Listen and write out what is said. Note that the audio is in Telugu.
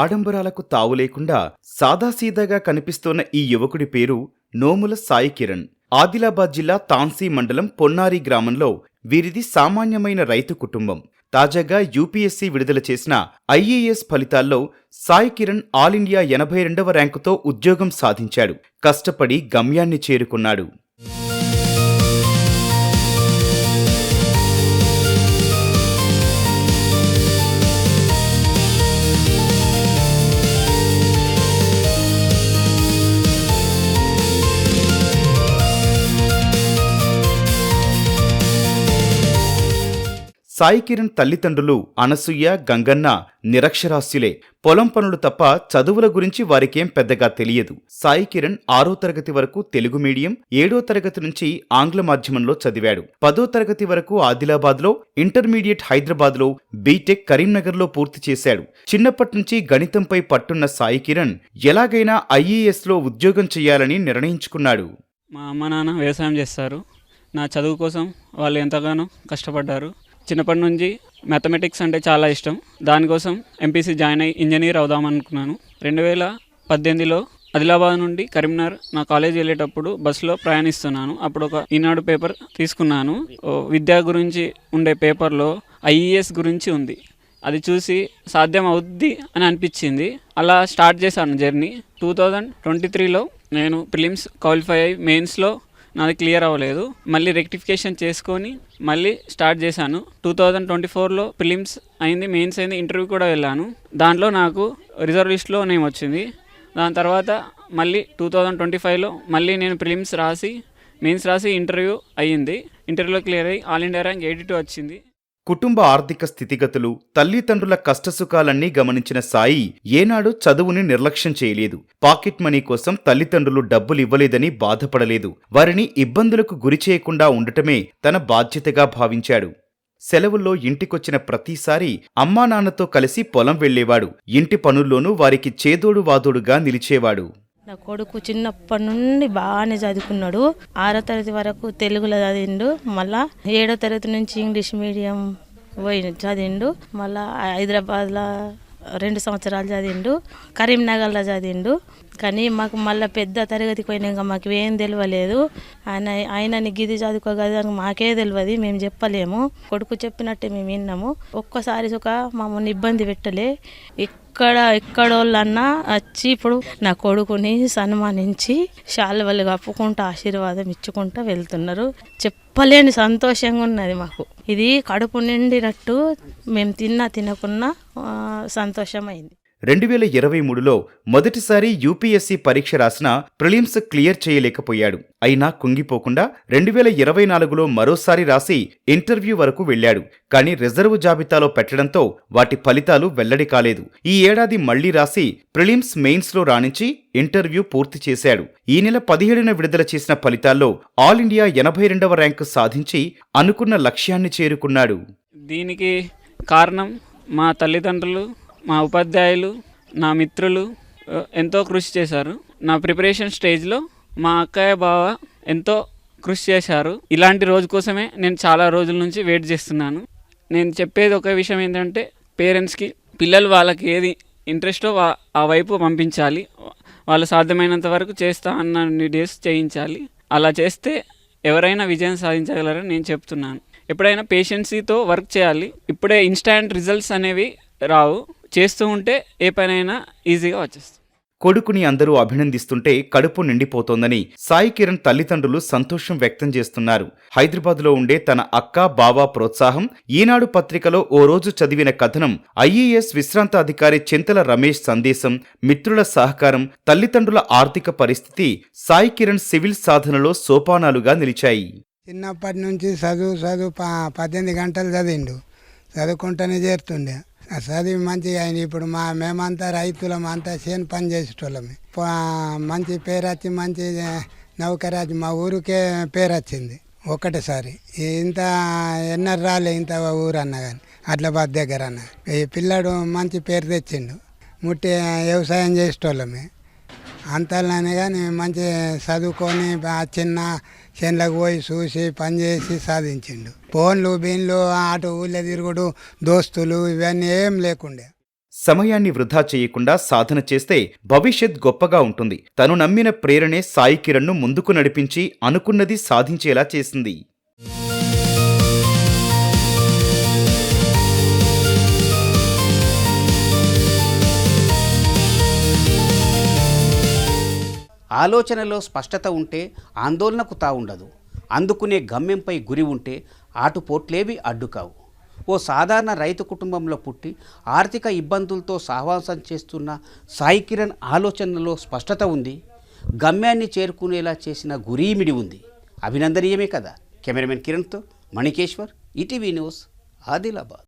ఆడంబరాలకు తావు లేకుండా సాదాసీదాగా కనిపిస్తోన్న ఈ యువకుడి పేరు నోముల సాయి కిరణ్ ఆదిలాబాద్ జిల్లా తాన్సీ మండలం పొన్నారి గ్రామంలో వీరిది సామాన్యమైన రైతు కుటుంబం. తాజాగా యూపీఎస్సీ విడుదల చేసిన ఐఏఎస్ ఫలితాల్లో సాయి కిరణ్ ఆల్ ఇండియా ఎనభై రెండవ ర్యాంకుతో ఉద్యోగం సాధించాడు. కష్టపడి గమ్యాన్ని చేరుకున్నాడు. సాయి కిరణ్ తల్లిదండ్రులు అనసూయ గంగన్న నిరక్షరాస్యులే. పొలం పనులు తప్ప చదువుల గురించి వారికేం పెద్దగా తెలియదు. సాయి కిరణ్ ఆరో తరగతి వరకు తెలుగు మీడియం ఏడో తరగతి నుంచి ఆంగ్ల మాధ్యమంలో చదివాడు. పదో తరగతి వరకు ఆదిలాబాద్లో ఇంటర్మీడియట్ హైదరాబాద్లో బీటెక్ కరీంనగర్లో పూర్తి చేశాడు. చిన్నప్పటి నుంచి గణితంపై పట్టున్న సాయి కిరణ్ ఎలాగైనా ఐఏఎస్లో ఉద్యోగం చేయాలని నిర్ణయించుకున్నాడు. మా అమ్మ నాన్న వ్యవసాయం చేస్తారు. నా చదువు కోసం వాళ్ళు ఎంతగానో కష్టపడ్డారు. చిన్నప్పటి నుంచి మ్యాథమెటిక్స్ అంటే చాలా ఇష్టం. దానికోసం ఎంపీసీ జాయిన్ అయ్యి ఇంజనీర్ అవుదాం అనుకున్నాను. రెండు వేల పద్దెనిమిదిలో ఆదిలాబాద్ నుండి కరీంనగర్ నా కాలేజ్ వెళ్ళేటప్పుడు బస్సులో ప్రయాణిస్తున్నాను. అప్పుడు ఒక ఈనాడు పేపర్ తీసుకున్నాను. ఓ విద్య గురించి ఉండే పేపర్లో ఐఈఎస్ గురించి ఉంది. అది చూసి సాధ్యం అవుద్ది అని అనిపించింది. అలా స్టార్ట్ చేశాను జర్నీ. టూ థౌజండ్ ట్వంటీ త్రీలో నేను ప్రిలిమ్స్ క్వాలిఫై అయ్యి మెయిన్స్లో నాది క్లియర్ అవ్వలేదు. మళ్ళీ రెక్టిఫికేషన్ చేసుకొని మళ్ళీ స్టార్ట్ చేశాను. టూ థౌజండ్ ట్వంటీ ఫోర్లో ప్రిలిమ్స్ అయింది మెయిన్స్ అయింది ఇంటర్వ్యూ కూడా వెళ్ళాను. దాంట్లో నాకు రిజర్వ్ లిస్ట్లో నేమ్ వచ్చింది. దాని తర్వాత మళ్ళీ టూ థౌజండ్ ట్వంటీ ఫైవ్లో మళ్ళీ నేను ప్రిలిమ్స్ రాసి మెయిన్స్ రాసి ఇంటర్వ్యూ అయ్యింది. ఇంటర్వ్యూలో క్లియర్ అయ్యి all India rank eighty two వచ్చింది. కుటుంబ ఆర్థిక స్థితిగతులు తల్లిదండ్రుల కష్టసుఖాలన్నీ గమనించిన సాయి ఏనాడు చదువుని నిర్లక్ష్యం చేయలేదు. పాకెట్ మనీ కోసం తల్లిదండ్రులు డబ్బులు ఇవ్వలేదని బాధపడలేదు. వారిని ఇబ్బందులకు గురి చేయకుండా ఉండటమే తన బాధ్యతగా భావించాడు. సెలవుల్లో ఇంటికొచ్చిన ప్రతిసారి అమ్మానాన్నతో కలిసి పొలం వెళ్ళేవాడు ఇంటి పనుల్లోనూ వారికి చేదోడు వాదోడుగా నిలిచేవాడు. నా కొడుకు చిన్నప్పటి నుండి బాగానే చదువుకున్నాడు. ఆరో తరగతి వరకు తెలుగులో చదివిండు. మళ్ళా ఏడో తరగతి నుంచి ఇంగ్లీష్ మీడియం పోయి చదివిండు. మళ్ళా హైదరాబాద్లో రెండు సంవత్సరాలు చదివిండు కరీంనగర్లో చదివిండు. కానీ మాకు మళ్ళీ పెద్ద తరగతికి పోయినాక మాకు ఏం తెలియలేదు ఆయన ఆయనని గిది చదువుకోగల మాకే తెలియదు మేము చెప్పలేము. కొడుకు చెప్పినట్టే మేము విన్నాము. ఒక్కసారి సుఖ మమ్మల్ని ఇబ్బంది పెట్టలే. ఎక్కడ ఎక్కడోళ్ళన్నా వచ్చి ఇప్పుడు నా కొడుకుని సన్మానించి శాలువలు కప్పుకుంటూ ఆశీర్వాదం ఇచ్చుకుంటూ వెళ్తున్నారు. చెప్పలేని సంతోషంగా ఉన్నది మాకు. ఇది కడుపు నిండినట్టు మేము తిన్నా తినకున్నా సంతోషమైంది. రెండు వేల ఇరవై మూడులో మొదటిసారి యూపీఎస్సీ పరీక్ష రాసిన ప్రిలిమ్స్ క్లియర్ చేయలేకపోయాడు. అయినా కుంగిపోకుండా రెండు వేల ఇరవై నాలుగులో మరోసారి రాసి ఇంటర్వ్యూ వరకు వెళ్ళాడు. కానీ రిజర్వ్ జాబితాలో పెట్టడంతో వాటి ఫలితాలు వెల్లడి కాలేదు. ఈ ఏడాది మళ్ళీ రాసి ప్రిలిమ్స్ మెయిన్స్లో రాణించి ఇంటర్వ్యూ పూర్తి చేశాడు. ఈ నెల పదిహేడున విడుదల చేసిన ఫలితాల్లో ఆల్ ఇండియా ఎనభై రెండవ ర్యాంకు సాధించి అనుకున్న లక్ష్యాన్ని చేరుకున్నాడు. దీనికి కారణం మా తల్లిదండ్రులు మా ఉపాధ్యాయులు నా మిత్రులు ఎంతో కృషి చేశారు. నా ప్రిపరేషన్ స్టేజ్లో మా అక్కయ్య బావ ఎంతో కృషి చేశారు. ఇలాంటి రోజు కోసమే నేను చాలా రోజుల నుంచి వెయిట్ చేస్తున్నాను. నేను చెప్పేది ఒక విషయం ఏంటంటే పేరెంట్స్కి పిల్లలు వాళ్ళకి ఏది ఇంట్రెస్టో ఆ వైపు పంపించాలి. వాళ్ళు సాధ్యమైనంత వరకు చేస్తా అన్న డేస్ చేయించాలి. అలా చేస్తే ఎవరైనా విజయం సాధించగలరని నేను చెప్తున్నాను. ఎప్పుడైనా పేషెన్సీతో వర్క్ చేయాలి. ఇప్పుడే ఇన్స్టాంట్ రిజల్ట్స్ అనేవి రావు. చేస్తూ ఉంటే ఏ పనైనా ఈజీగా వచ్చేస్తుంది. కొడుకుని అందరూ అభినందిస్తుంటే కడుపు నిండిపోతోందని సాయి కిరణ్ తల్లిదండ్రులు సంతోషం వ్యక్తం చేస్తున్నారు. హైదరాబాద్లో ఉండే తన అక్క బావ ప్రోత్సాహం ఈనాడు పత్రికలో ఓ రోజు చదివిన కథనం ఐఏఎస్ విశ్రాంత అధికారి చింతల రమేష్ సందేశం మిత్రుల సహకారం తల్లిదండ్రుల ఆర్థిక పరిస్థితి సాయి కిరణ్ సివిల్ సాధనలో సోపానాలుగా నిలిచాయి. చిన్నప్పటి నుంచి చదువు చదువు పద్దెనిమిది గంటలు చదివిండు. చదువుకుంటూనే చేరుతుండే. చదివి మంచిగా ఆయన ఇప్పుడు మా మేమంతా రైతులం అంతా చేను పని చేసేటోళ్ళమే. మంచి పేరు వచ్చి మంచి నౌకరాజు మా ఊరికే పేరు వచ్చింది ఒకటేసారి ఇంత ఎన్నర రాలే ఇంత ఊరు అన్న కానీ అడ్లబాద్ దగ్గర అన్న ఈ పిల్లాడు మంచి పేరు తెచ్చిండు. ముట్టి వ్యవసాయం చేసేటోళ్ళమే. అంతలోనే కానీ మంచి చదువుకొని చిన్న చేనులకు పోయి చూసి పని చేసి సాధించిండు. ఫోన్లు బీన్లు అటు ఊళ్ళో తిరుగుడు దోస్తులు ఇవన్నీ ఏం లేకుండే. సమయాన్ని వృధా చేయకుండా సాధన చేస్తే భవిష్యత్ గొప్పగా ఉంటుంది. తను నమ్మిన ప్రేరణే సాయి కిరణ్ను ముందుకు నడిపించి అనుకున్నది సాధించేలా చేసింది. ఆలోచనలో స్పష్టత ఉంటే ఆందోళనకు తావుండదు. అందుకునే గమ్యంపై గురి ఉంటే ఆటుపోట్లేవి అడ్డుకావు. ఓ సాధారణ రైతు కుటుంబంలో పుట్టి ఆర్థిక ఇబ్బందులతో సహవాసం చేస్తున్న సాయి కిరణ్ ఆలోచనలో స్పష్టత ఉంది. గమ్యాన్ని చేరుకునేలా చేసిన గురీమిడి ఉంది. అభినందనీయమే కదా. కెమెరామెన్ కిరణ్తో మణికేశ్వర్ ఈటీవీ న్యూస్ ఆదిలాబాద్.